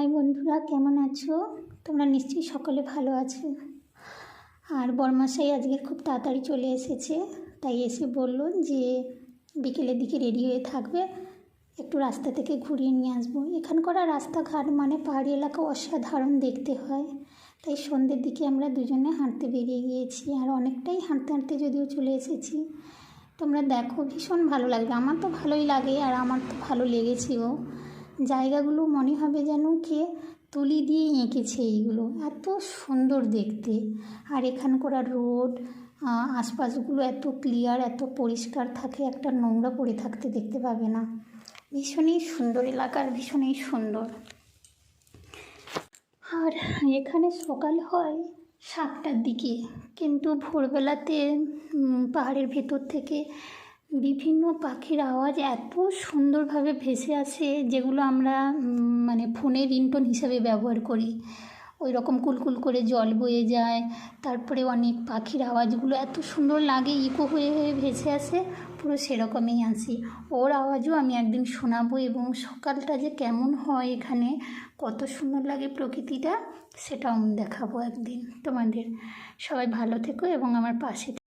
High বন্ধুরা, কেমন আছো? তোমরা নিশ্চয়ই সকলে ভালো আছো। আর বরমাসাই আজকে খুব তাড়াতাড়ি চলে এসেছে, তাই এসে বলল যে বিকেলের দিকে রেডি হয়ে থাকবে, একটু রাস্তা থেকে ঘুরিয়ে নিয়ে আসব। এখানকার রাস্তাঘাট মানে পাহাড়ি এলাকা অসাধারণ দেখতে হয়। তাই সন্ধ্যের দিকে আমরা দুজনে হাঁটতে বেরিয়ে গিয়েছি, আর অনেকটাই হাঁটতে হাঁটতে যদিও চলে এসেছি। তোমরা দেখো, ভীষণ ভালো লাগবে। আমার তো ভালোই লাগে, আর আমার তো ভালো লেগেছেও। জায়গাগুলো মনে হবে যেন কে তুলি দিয়ে এঁকেছে এইগুলো। এত সুন্দর দেখতে। আর এখানকার রোড আশপাশগুলো এত ক্লিয়ার এত পরিষ্কার থাকে, একটা নোংরা পড়ে থাকতে দেখতে পাবে না। ভীষণই সুন্দর এলাকার, ভীষণই সুন্দর। আর এখানে সকাল হয় সাতটার দিকে, কিন্তু ভোরবেলাতে পাহাড়ের ভেতর থেকে বিভিন্ন পাখির আওয়াজ এত সুন্দরভাবে ভেসে আসে যেগুলো আমরা মানে ফোনে রিংটোন হিসাবে ব্যবহার করি। ওই রকম কুলকুল করে জল বয়ে যায়, তারপরে অনেক পাখির আওয়াজগুলো এত সুন্দর লাগে, ইকো হয়ে হয়ে ভেসে আসে, পুরো সেরকমই আসি ওর আওয়াজও আমি একদিন শোনাবো এবং সকালটা যে কেমন হয় এখানে, কত সুন্দর লাগে প্রকৃতিটা, সেটাও আমি দেখাবো একদিন তোমাদের। সবাই ভালো থেকো এবং আমার পাশে